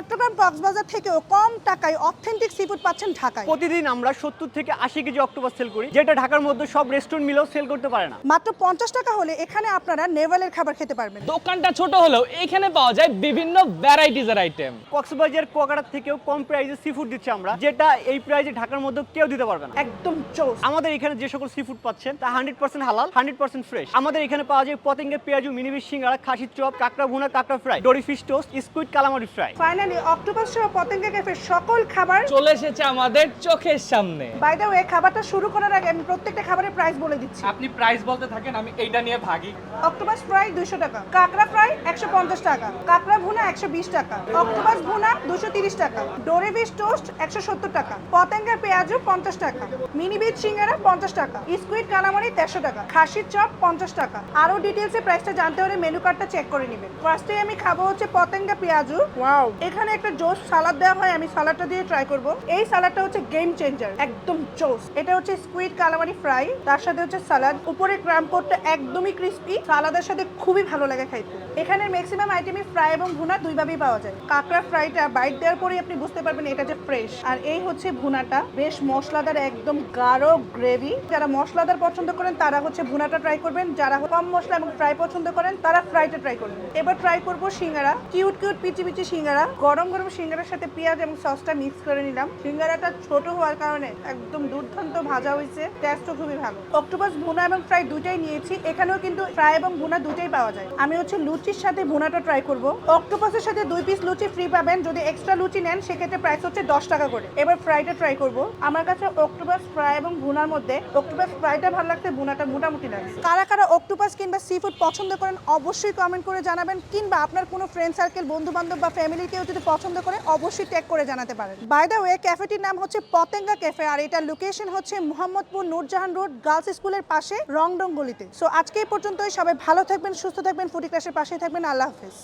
চট্টগ্রাম কক্সবাজার থেকেও কম টাকায় authentic seafood পাচ্ছেন ঢাকায়। প্রতিদিন আমরা সত্তর থেকে আশি কেজি অক্টোপাস সেল করি যেটা ঢাকার মধ্যে সব রেস্টুরেন্ট মিলেও সেল করতে পারে না। মাত্র পঞ্চাশ টাকা হলে এখানে আপনারা নেভালের খাবার খেতে পারবেন। দোকানটা ছোট হলেও এখানে পাওয়া যায় বিভিন্ন ভ্যারাইটিজের আইটেম কক্সবাজার কোয়াকাটার থেকেও কম প্রাইসে সি ফুড দিচ্ছে আমরা যেটা এই প্রাইসে ঢাকার মধ্যে কেউ দিতে পারবে না। একদম চোস আমাদের এখানে যে সকল সি ফুড পাচ্ছেন তা হান্ড্রেড পার্সেন্ট হালাল হান্ড্রেড পার্সেন্ট ফ্রেশ আমাদের এখানে পাওয়া যায় পতেঙ্গে পেঁয়াজু মিনিবিশ সিঙ্গারা খাসির চপ কাঁকড়া ভুনা কাঁকড়া fry dory fish toast squid calamari fry finally octopus সহ পতেঙ্গা ক্যাফের সকল খাবার। চলে এসেছে আমাদের চোখের সামনে। বাই দ্য ওয়ে খাবারটা শুরু করার আগে আমি প্রত্যেকটা খাবারের প্রাইস বলে দিচ্ছি। আপনি প্রাইস বলতে থাকেন আমি এইটা নিয়ে ভাগি। অক্টোপাস ফ্রাই দুশো টাকা কাঁকড়া ফ্রাই একশো পঞ্চাশ টাকা কাঁকড়া ভুনা একশো বিশ টাকা অক্টোপাস ভুনা দুশো তিরিশ টাকা ডোরে বিশ টোস্ট একশো সত্তর টাকা পতেঙ্গার পেঁয়াজু পঞ্চাশ টাকা মিনি বিচ সিঙ্গারা পঞ্চাশ টাকা স্কুইড কালামারি দেড়শো টাকা খাসির চপ পঞ্চাশ টাকা। আরও ডিটেলসে প্রাইসটা জানতে হলে মেনু কার্ডটা চেক করে নেবেন। ফার্স্টে আমি খাব হচ্ছে পতেঙ্গা পেঁয়াজু। ওয়াও এখানে একটা জোস সালাদ দেওয়া হয়, আমি সালাদটা দিয়ে ট্রাই করব। এই সালাদটা হচ্ছে গেম চেঞ্জার একদম জোস। এটা হচ্ছে স্কুইড কালামারি ফ্রাই তার সাথে হচ্ছে সালাদ। উপরে ক্রাম করতে একদমই ক্রিস্পি সালাদের সাথে খুবই ভালো লাগে খাইতে। এখানে ম্যাক্সিমাম আইটেমই ফ্রাই এবং ভুনা দুইভাবেই পাওয়া যায়। কাঁকড়া ফ্রাইটা বাইট দেওয়ার পরেই আপনি বুঝতে পারবেন এটা যে ফ্রেশ আর এই হচ্ছে ভুনাটা, বেশ মশলাদার, একদম গাঢ় গ্রেভি যারা মশলাদার পছন্দ করেন, তারা হচ্ছে ভুনাটা ট্রাই করবেন। যারা কম মশলা এবং ফ্রাই পছন্দ করেন, তারা ফ্রাইটা ট্রাই করবেন। এবার ট্রাই করব সিঙ্গারা কিউট কিউট পিচি পিচি সিঙ্গারা। গরম গরম সিঙ্গারার সাথে পেঁয়াজ এবং সসটা মিক্স করে নিলাম। সিঙ্গারাটা ছোট হওয়ার কারণে একদম দুর্দান্ত ভাজা হয়েছে টেস্টও খুবই ভালো। অক্টোপাস ভুনা এবং ফ্রাই দুটাই নিয়েছি, এখানেও কিন্তু ফ্রাই এবং ভুনা দুটাই পাওয়া যায়। আমি হচ্ছে লুচির সাথে ভুনাটা ট্রাই করব। অক্টোপাসের সাথে দুই পিস লুচি ফ্রি পাবেন, যদি এক্সট্রা লুচি নেন, সেক্ষেত্রে প্রাইস হচ্ছে দশ টাকা করে। এবার ফ্রাইটা ট্রাই করব। আমার কাছে অক্টোপাস ফ্রাই এবং ভুনার মধ্যে অক্টোপাস ফ্রাইটা ভালো লাগছে, ভুনাটা মোটামুটি লাগছে কারা কারা অক্টোপাস কিংবা সি ফুড পছন্দ করেন, অবশ্যই কমেন্ট করে জানাবেন, কিংবা আপনার কোনো ফ্রেন্ড সার্কেল বন্ধু বান্ধব বা ফ্যামিলির কেউ যদি পছন্দ করে অবশ্যই ট্যাগ করে জানাতে পারেন। বাই দ্য ওয়ে ক্যাফেটির নাম হচ্ছে পতেঙ্গা ক্যাফে আর এটা লোকেশন হচ্ছে মোহাম্মদপুর নূরজাহান রোড গার্লস স্কুলের পাশে রংডং গলিতে। সো আজকে এই পর্যন্তই। সবাই ভালো থাকবেন, সুস্থ থাকবেন ফুটি ক্লাসের পাশেই থাকবেন। আল্লাহ হাফেজ।